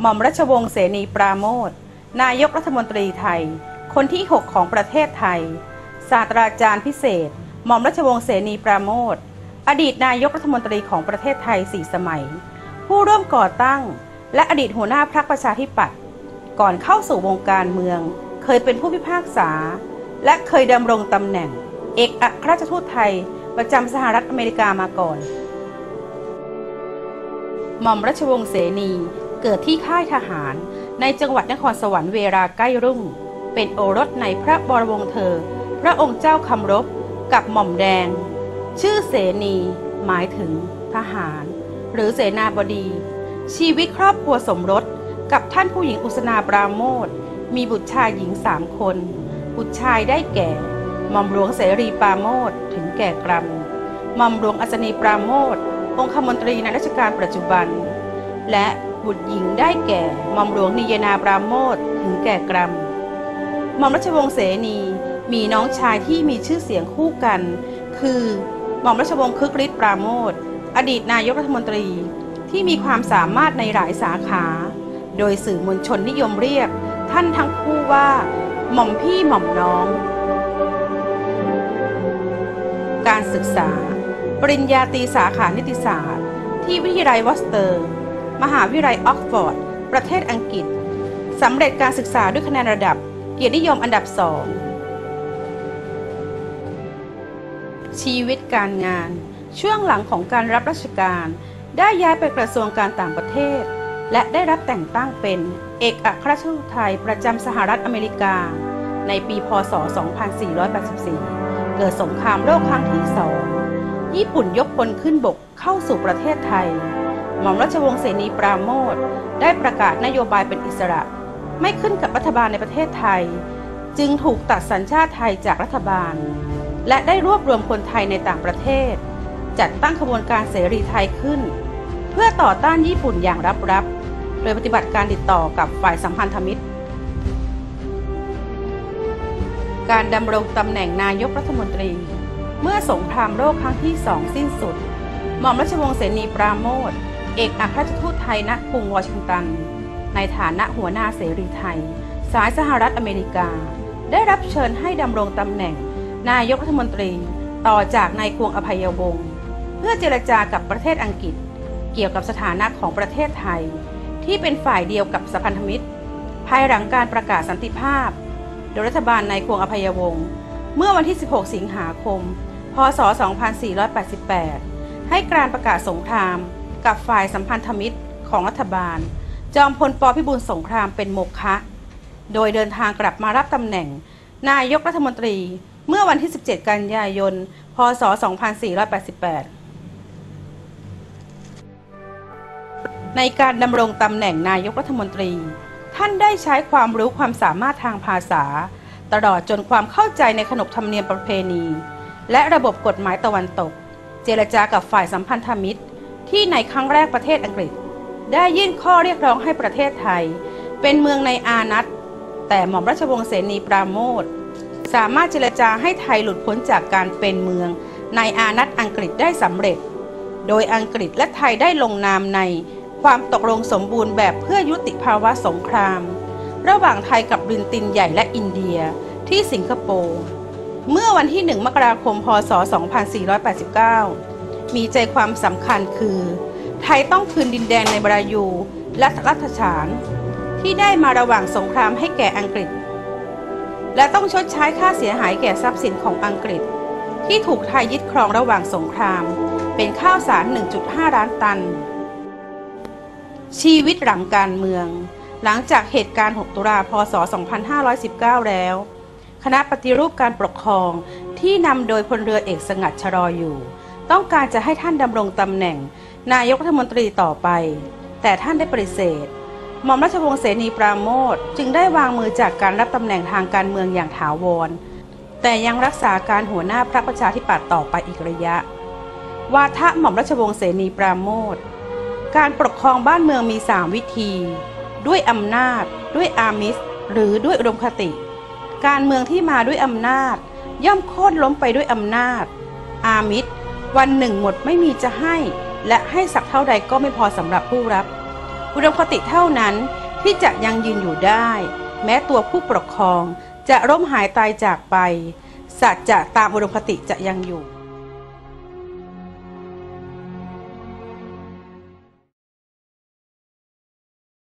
หม่อมราชวงศ์เสนีปราโมทนายกรัฐมนตรีไทย คนที่ 6 ของประเทศไทย ศาสตราจารย์พิเศษ หม่อมราชวงศ์เสนีปราโมทอดีตนายกรัฐมนตรีของประเทศไทยสี่สมัย ผู้ร่วมก่อตั้ง และอดีตหัวหน้าพรรคประชาธิปัตย์ก่อนเข้าสู่วงการเมือง เคยเป็นผู้พิพากษา และเคยดำรงตำแหน่ง เอกอัครราชทูตไทย ประจำสหรัฐอเมริกามาก่อน หม่อมราชวงศ์เสนี เกิดที่ค่ายทหารในจังหวัดนครสวรรค์เวลาใกล้รุ่ง เป็นโอรสในพระบรมวงศ์เธอ พระองค์เจ้าคำรบกับหม่อมแดง ชื่อเสนี หมายถึงทหาร หรือเสนาบดี ชีวิตครอบครัวสมรสกับท่านผู้หญิงอุสนาปราโมทมีบุตรชายหญิงสามคน บุตรชายได้แก่ หม่อมหลวงเสรีปราโมทถึงแก่กรรมหม่อมหลวงอัศนีปราโมทองคมนตรีในรัชกาลปัจจุบัน และ บุตรหญิงได้แก่หม่อมหลวงนิยนาปราโมทถึงแก่กรรมหม่อมราชวงศ์เสนีมีน้องชายที่มีชื่อเสียงคู่กัน คือหม่อมราชวงศ์คึกฤทธิ์ปราโมทอดีตนายกรัฐมนตรีที่มีความสามารถในหลายสาขา โดยสื่อมวลชนนิยมเรียก ท่านทั้งคู่ว่า หม่อมพี่หม่อมน้อง การศึกษา ปริญญาตรีสาขานิติศาสตร์ ที่วิทยาลัยวอสเตอร์ มหาวิทยาลัยออกฟอร์ด ประเทศอังกฤษ สำเร็จการศึกษาด้วยคะแนนระดับ เกียรตินิยมอันดับสอง ชีวิตการงาน ช่วงหลังของการรับราชการ ได้ย้ายไปกระทรวงการต่างประเทศ และได้รับแต่งตั้งเป็น เอกอัครราชทูตไทยประจำสหรัฐอเมริกา ในปี พศ 2484 เกิดสงครามโลกครั้งที่สองญี่ปุ่นยกพลขึ้นบกเข้าสู่ประเทศไทย หม่อมราชวงศ์เสนีปราโมทได้ประกาศนโยบายเป็นอิสระ ไม่ขึ้นกับรัฐบาลในประเทศไทย จึงถูกตัดสัญชาติไทยจากรัฐบาล และได้รวบรวมคนไทยในต่างประเทศ จัดตั้งขบวนการเสรีไทยขึ้น เพื่อต่อต้านญี่ปุ่นอย่างรับๆโดยปฏิบัติการติดต่อกับฝ่ายสัมพันธมิตร การดำรงตำแหน่งนายกรัฐมนตรี เมื่อสงครามโลกครั้งที่สองสิ้นสุด หม่อมราชวงศ์เสนีปราโมท เอกอัครราชทูตไทยณกรุงวอชิงตัน ในฐานะหัวหน้าเสรีไทย สายสหรัฐอเมริกา ได้รับเชิญให้ดำรงตำแหน่ง นายกรัฐมนตรีต่อจากนายควงอภัยวงศ์เพื่อเจรจากับประเทศอังกฤษ เกี่ยวกับสถานะของประเทศไทย ที่เป็นฝ่ายเดียวกับสัพันธมิตร ภายหลังการประกาศสันติภาพ โดยรัฐบาลนายควงอภัยวงศ์เมื่อวันที่ 16 สิงหาคม พศ 2488 ให้การประกาศสงคราม กับฝ่ายสัมพันธมิตรของรัฐบาล จอมพลปพิบูลสงครามเป็นโมฆะโดยเดินทางกลับมารับตำแหน่ง นายกรัฐมนตรีเมื่อวันที่ 17 กันยายน พศ 2488 ในการดำรงตำแหน่งนายกรัฐมนตรี ท่านได้ใช้ความรู้ความสามารถทางภาษา ตลอดจนความเข้าใจในขนบธรรมเนียมประเพณี และระบบกฎหมายตะวันตก เจรจากับฝ่ายสัมพันธมิตร ที่ในครั้งแรกประเทศอังกฤษ ได้ยื่นข้อเรียกร้องให้ประเทศไทย เป็นเมืองในอานัตแต่หม่อมราชวงศ์เสนีปราโมทสามารถเจรจาให้ไทยหลุดพ้นจากการเป็นเมืองในอานัตอังกฤษได้สำเร็จ โดยอังกฤษและไทยได้ลงนามในความตกลงสมบูรณ์แบบเพื่อยุติภาวะสงคราม ระหว่างไทยกับบรินตินใหญ่และอินเดียที่สิงคโปร์ เมื่อวันที่ 1 มกราคม พศ 2489 มีใจความสำคัญคือ ไทยต้องคืนดินแดนในบรายูและรัฐฉาน ที่ได้มาระหว่างสงครามให้แก่อังกฤษ และต้องชดใช้ค่าเสียหายแก่ทรัพย์สินของอังกฤษ ที่ถูกไทยยึดครองระหว่างสงคราม เป็นข้าวสาร 1.5 ล้านตัน ชีวิตหลังการเมือง หลังจากเหตุการณ์ 6 ตุลาพศ 2519 แล้วคณะปฏิรูปการปกครองที่นำโดยพลเรือเอกสงัดชรออยู่ ต้องการจะให้ท่านดำรงตำแหน่ง นายกรัฐมนตรีต่อไป แต่ท่านได้ปฏิเสธหม่อมราชวงศ์เสนีปราโมทจึงได้วางมือจากการรับตำแหน่งทางการเมืองอย่างถาวร แต่ยังรักษาการหัวหน้าพรรคประชาธิปัตย์ต่อไปอีกระยะ วาทะหม่อมราชวงศ์เสนีปราโมทการปกครองบ้านเมืองมี3วิธี ด้วยอำนาจ ด้วยอามิส หรือด้วยอุดมคติ การเมืองที่มาด้วยอำนาจ ย่อมโค่นล้มไปด้วยอำนาจ อามิส วันหนึ่งหมดไม่มีจะให้ และให้สักเท่าใดก็ไม่พอสำหรับผู้รับ อุดมคติเท่านั้นที่จะยังยืนอยู่ได้ แม้ตัวผู้ปกครองจะร่มหายตายจากไป สัจจะตามอุดมคติจะยังอยู่